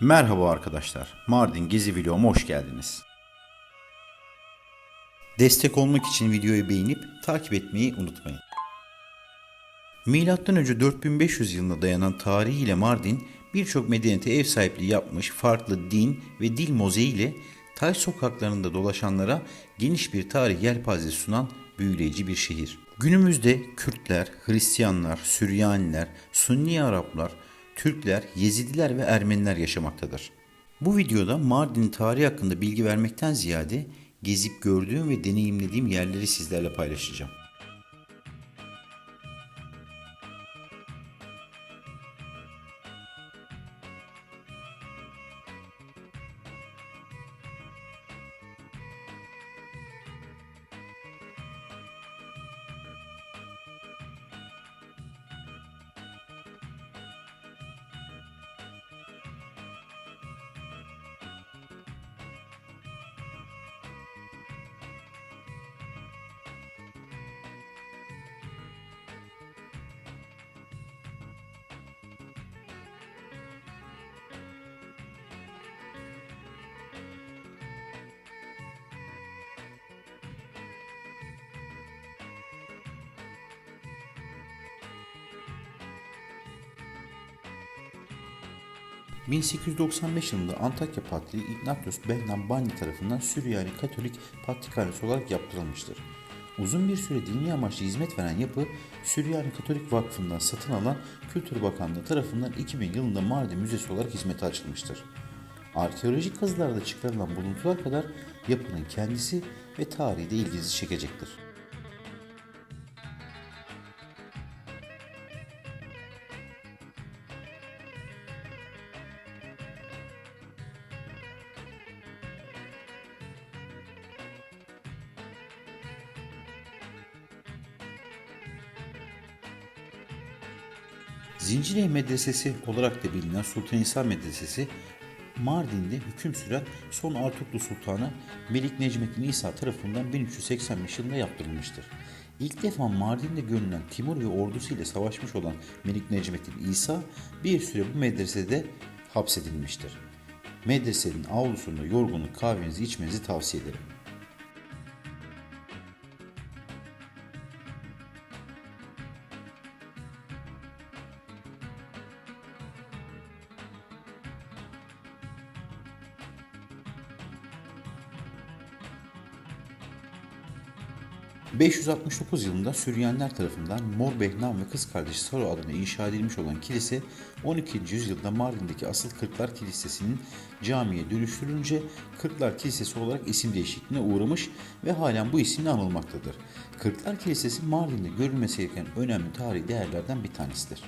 Merhaba arkadaşlar. Mardin Gezi Vlog'uma hoş geldiniz. Destek olmak için videoyu beğenip takip etmeyi unutmayın. Milattan önce 4500 yılına dayanan tarihiyle Mardin birçok medeniyete ev sahipliği yapmış farklı din ve dil mozaiğiyle taş sokaklarında dolaşanlara geniş bir tarih yelpazesi sunan büyüleyici bir şehir. Günümüzde Kürtler, Hristiyanlar, Süryaniler, Sunni Araplar, Türkler, Yezidiler ve Ermeniler yaşamaktadır. Bu videoda Mardin'in tarihi hakkında bilgi vermekten ziyade gezip gördüğüm ve deneyimlediğim yerleri sizlerle paylaşacağım. ...1895 yılında Antakya Patriği Ignatius Behnam Bani tarafından Süryani Katolik Patrikhanesi olarak yaptırılmıştır. Uzun bir süre dini amaçlı hizmet veren yapı, Süryani Katolik Vakfı'ndan satın alan Kültür Bakanlığı tarafından 2000 yılında Mardin Müzesi olarak hizmete açılmıştır. Arkeolojik kazılarda çıkarılan buluntular kadar yapının kendisi ve tarihi de ilginizi çekecektir. Zincirlikuyu Medresesi olarak da bilinen Sultanhisar Medresesi, Mardin'de hüküm süren son Artuklu Sultanı Melik Necmettin İsa tarafından 1385 yılında yaptırılmıştır. İlk defa Mardin'de görülen Timur ve ordusu ile savaşmış olan Melik Necmettin İsa bir süre bu medresede hapsedilmiştir. Medresenin avlusunda yorgunluk kahvenizi içmenizi tavsiye ederim. ...569 yılında Süryaniler tarafından Mor Behnam ve kız kardeşi Saro adına inşa edilmiş olan kilise... ...12. yüzyılda Mardin'deki asıl Kırklar Kilisesi'nin camiye dönüştürülünce... ...Kırklar Kilisesi olarak isim değişikliğine uğramış ve halen bu isimle anılmaktadır. Kırklar Kilisesi Mardin'de görülmesi gereken önemli tarihi değerlerden bir tanesidir.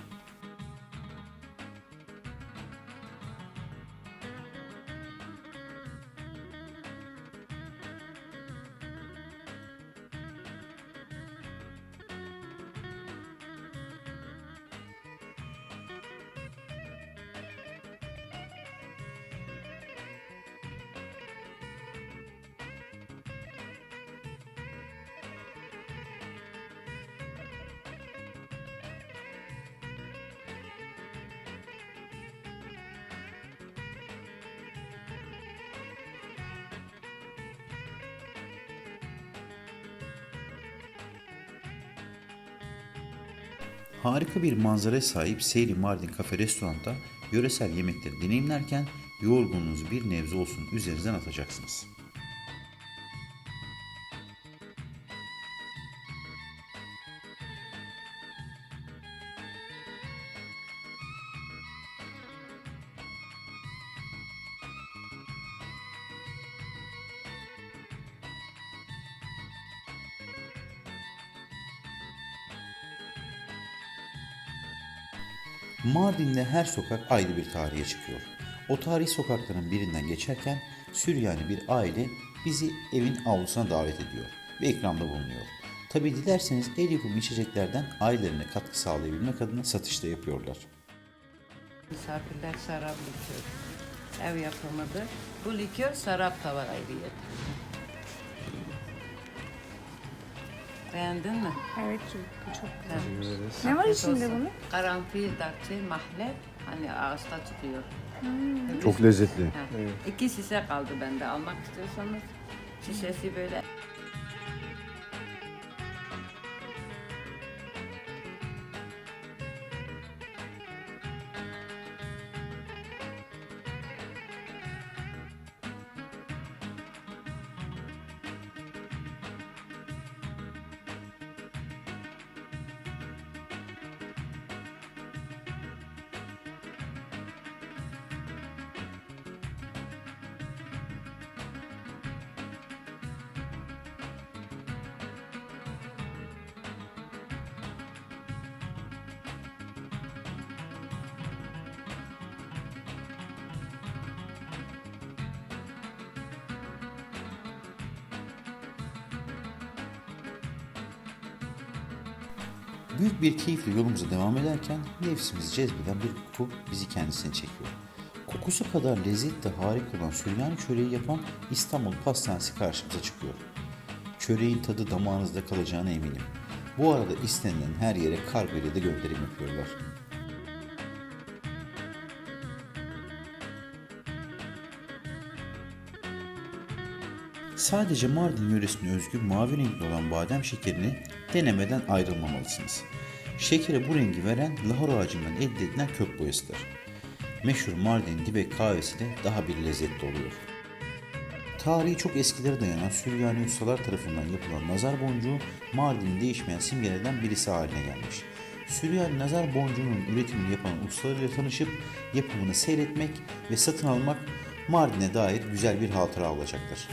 Harika bir manzaraya sahip Seyri Mardin Kafe Restorant'ta yöresel yemekleri deneyimlerken yorgunluğunuzu bir nebze olsun üzerinizden atacaksınız. Mardin'de her sokak ayrı bir tarihe çıkıyor. O tarihi sokakların birinden geçerken Süryani bir aile bizi evin avlusuna davet ediyor ve ikramda bulunuyor. Tabi dilerseniz el yapımı içeceklerden ailelerine katkı sağlayabilmek adına satışta yapıyorlar. Misafirler şarap likör. Ev yapımıdır. Bu likör şarap da var Beğendin mi? Evet çok, çok güzel. Ne var Afiyet içinde olsun. bunun? Karanfil, darçin, mahlep. Hani ağızda çıkıyor. Çok lezzetli. Ha, İki şişe kaldı bende. Almak istiyorsanız şişesi böyle Büyük bir keyifle yolumuza devam ederken nefsimizi cezbeden bir koku bizi kendisine çekiyor. Kokusu kadar lezzetli harika olan Süryani çöreği yapan İstanbul Pastanesi karşımıza çıkıyor. Çöreğin tadı damağınızda kalacağına eminim. Bu arada istenilen her yere kargo ile de gönderim yapıyorlar. Sadece Mardin yöresine özgü mavi renkli olan badem şekerini denemeden ayrılmamalısınız. Şekere bu rengi veren lahor ağacından elde edilen kök boyasıdır. Meşhur Mardin dibek kahvesi de daha bir lezzetli oluyor. Tarihi çok eskilere dayanan Süryani ustalar tarafından yapılan nazar boncuğu Mardin'in değişmeyen simgelerden birisi haline gelmiş. Süryani nazar boncuğunun üretimini yapan ustalarıyla tanışıp yapımını seyretmek ve satın almak Mardin'e dair güzel bir hatıra olacaktır.